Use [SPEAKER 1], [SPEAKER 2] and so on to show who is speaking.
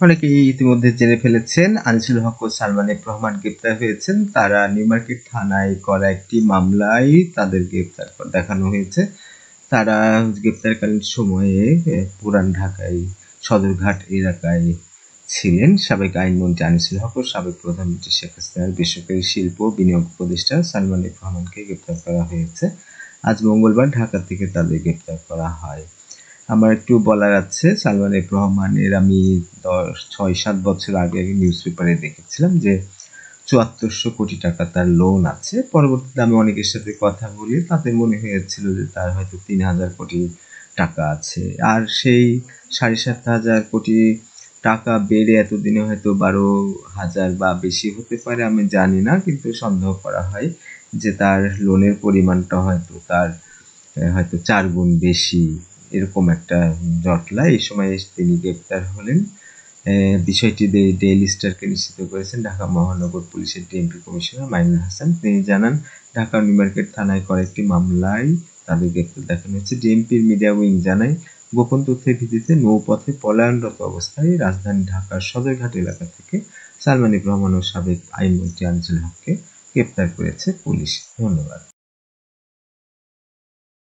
[SPEAKER 1] অনেকেই ইতিমধ্যে জেনে ফেলেছেন, আনিসুল হক ও সালমান এফ রহমান গ্রেপ্তার হয়েছেন। তারা নিউ মার্কেট থানায় করা একটি মামলায় তাদের গ্রেপ্তার দেখানো হয়েছে। তারা গ্রেপ্তারকালীন সময়ে পুরান ঢাকায়, সদরঘাট এলাকায় ছিলেন। সাবেক আইনমন্ত্রী আনিসুল হক ও সাবেক প্রধানমন্ত্রী শেখ হাসিনার বেসরকারি শিল্প বিনিয়োগ উপদেষ্টা সালমান এফ রহমানকে গ্রেপ্তার করা হয়েছে। আজ মঙ্গলবার ঢাকা থেকে তাদের গ্রেপ্তার করা হয়। আমার একটু বলার আছে, সালমান এফ রহমানের আমি দশ, ছয়, সাত বছর আগে নিউজ পেপারে দেখেছিলাম যে চুয়াত্তরশো কোটি টাকা তার লোন আছে। পরবর্তীতে আমি অনেকের সাথে কথা বলি তাদের মনে হয়েছিল যে তার হয়তো তিন হাজার কোটি টাকা আছে। আর সেই সাড়ে সাত হাজার কোটি টাকা বেড়ে এতদিনে হয়তো বারো হাজার বা বেশি হতে পারে, আমি জানি না, কিন্তু সন্দেহ করা হয় যে তার লোনের পরিমাণটা হয়তো তার, হয়তো চার গুণ বেশি। এরকম একটা জটলা এই সময় তিনি গ্রেপ্তার হলেন। বিষয়টি ডেইলি স্টারকে নিশ্চিত করেছেন ঢাকা মহানগর পুলিশের ডিএমপি কমিশনার মাইনুল হাসান। তিনি জানান, ঢাকা নিউ মার্কেট থানায় কয়েকটি মামলায় তাদের গ্রেপ্তার দেখানো হয়েছে। ডিএমপির মিডিয়া উইং জানায়, গোপন তথ্যের ভিত্তিতে নৌপথে পলায়নরত অবস্থায় রাজধানী ঢাকার সদরঘাট এলাকা থেকে সালমান ইব রহমান ও সাবেক আইনমন্ত্রী আনিসুল হককে গ্রেপ্তার করেছে পুলিশ। ধন্যবাদ।